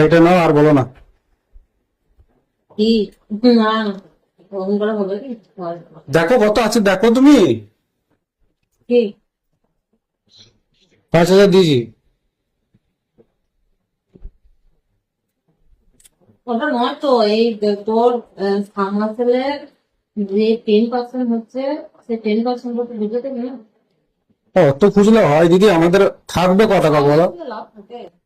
এটা নাও আর বলো না। দেখো কত আছে দেখো তুমি। পাঁচ হাজার দিয়েছি ওটা নয় তো এই তোর ফার্মাসেলের যে টেন পার্সেন্ট হচ্ছে সে টেন পার্সেন্ট করতে না অত খুঁজলে হয় দিদি আমাদের থাকবে কত টাকা বলো? লাভ থাকে। ফার্মাসি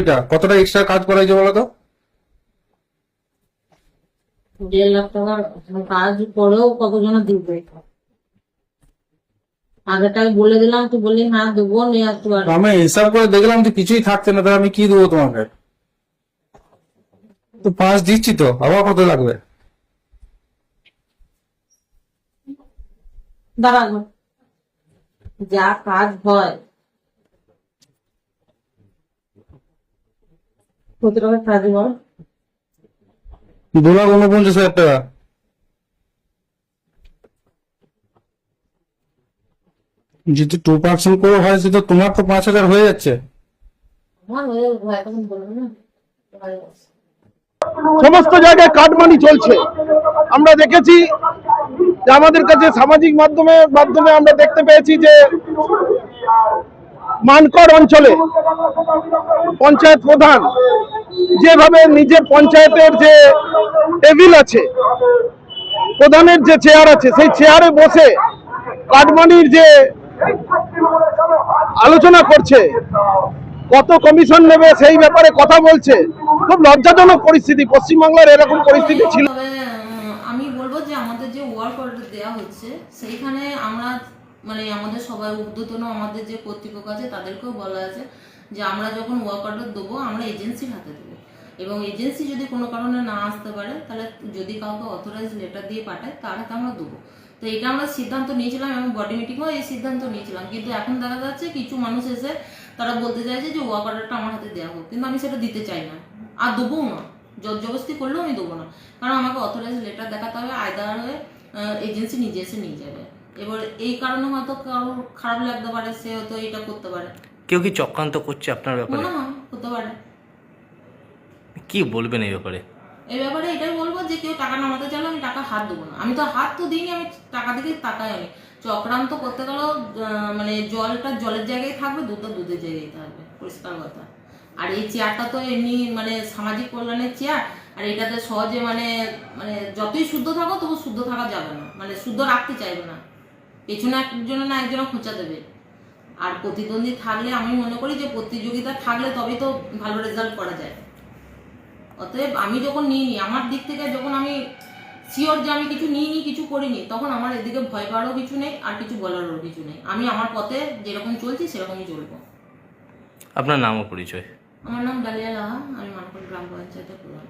এটা কতটা এক্সট্রা কাজ করা হয়েছে বলো তো দেড় লাখ টাকার কাজ করেও কতজন দিবে? আগেরটাকে বলে দিলাম তুই বললি হ্যাঁ দেবো নিয়ে আসতে পারব। আমি হিসাব করে দেখলাম যে কিছুই থাকছে না তাহলে আমি কি দেবো তোমাকে? তো পাঁচ দিচ্ছি তো আবার কত লাগবে? দাঁড়ানো যা কাজ হয় কত টাকা কাজ বল দু লাখ উনপঞ্চাশ হাজার টাকা। যদি টু পার্সেন্ট করে হয় সেটা তোমার তো পাঁচ হাজার হয়ে যাচ্ছে। সমস্ত জায়গায় কাটমানি চলছে। আমরা দেখেছি যে আমাদের কাছে সামাজিক মাধ্যমে মাধ্যমে আমরা দেখতে পেয়েছি যে মানকড় অঞ্চলে পঞ্চায়েত প্রধান যেভাবে নিজের পঞ্চায়েতের যে টেবিল আছে, প্রধানের যে চেয়ার আছে, সেই চেয়ারে বসে কাটমানির যে আলোচনা করছে, কত কমিশন নেবে সেই ব্যাপারে কথা বলছে, খুব লজ্জাজনক পরিস্থিতি। পশ্চিমবাংলার এরকম পরিস্থিতি ছিল। আমি বলব যে আমাদের যে ওয়ার্ক অর্ডার দেওয়া হচ্ছে, সেইখানে আমরা মানে আমাদের সবাই ঊর্ধ্বতন, আমাদের যে কর্তৃপক্ষ আছে, তাদেরকেও বলা আছে। যে আমরা যখন ওয়ার্ক অর্ডার দেবো, আমরা এজেন্সির হাতে দেবো। এবং এজেন্সি যদি কোনো কারণে না আসতে পারে, তাহলে যদি কাউকে অথরাইজ লেটার দিয়ে পাঠায় তার হাতে আমরা দেবো। তো এটা আমরা সিদ্ধান্ত নিয়েছিলাম এবং বডি মিটিংও এই সিদ্ধান্ত নিয়েছিলাম। কিন্তু এখন দেখা যাচ্ছে কিছু মানুষ এসে তারা বলতে চাইছে যে ওয়ার্ক অর্ডারটা আমার হাতে দেওয়া হোক, কিন্তু আমি সেটা দিতে চাই না। আর দেবো না। জবরদস্তি করলেও আমি দেবো না। কারণ আমাকে অথরাইজ লেটার দেখাতে হবে আয়দার হয়ে এজেন্সি নিজে এসে নিয়ে যাবে। এবার এই কারণে হয়তো কারোর খারাপ লাগতে পারে, সে হয়তো এটা করতে পারে। কেউ কি চক্রান্ত করছে আপনার ব্যাপারে? মনে হয় হতে পারে। কি বলবেন এই ব্যাপারে? এই ব্যাপারে এটাই বলব যে কেউ টাকা নামাতে চাইলে আমি টাকা হাত দেবো না। আমি তো হাত তো দিইনি আমি টাকা দিকে তাকাই আমি। চক্রান্ত করতে গেলেও মানে জলটা জলের জায়গায় থাকবে দুধটা দুধের জায়গায় থাকবে পরিষ্কার কথা। আর এই চেয়ারটা তো এমনি মানে সামাজিক কল্যাণের চেয়ার আর এটাতে সহজে মানে মানে যতই শুদ্ধ থাকো তবু শুদ্ধ থাকা যাবে না। মানে শুদ্ধ রাখতে চাইবে না। পেছনে একজনে না একজনে খোঁচা দেবে। আর প্রতিদ্বন্দ্বী থাকলে আমি মনে করি যে প্রতিযোগিতা থাকলে তবেই তো ভালো রেজাল্ট করা যায়। অতএব আমি যখন নিইনি আমার দিক থেকে যখন আমি শিওর যে আমি কিছু নিইনি কিছু করিনি তখন আমার এদিকে ভয় পাওয়ারও কিছু নেই আর কিছু বলারও কিছু নেই। আমি আমার পথে যেরকম চলছি সেরকমই চলবো। আপনার নাম ও পরিচয়? আমার নাম ডালিয়া লাহা আমি মানপুর গ্রাম পঞ্চায়েতের প্রধান।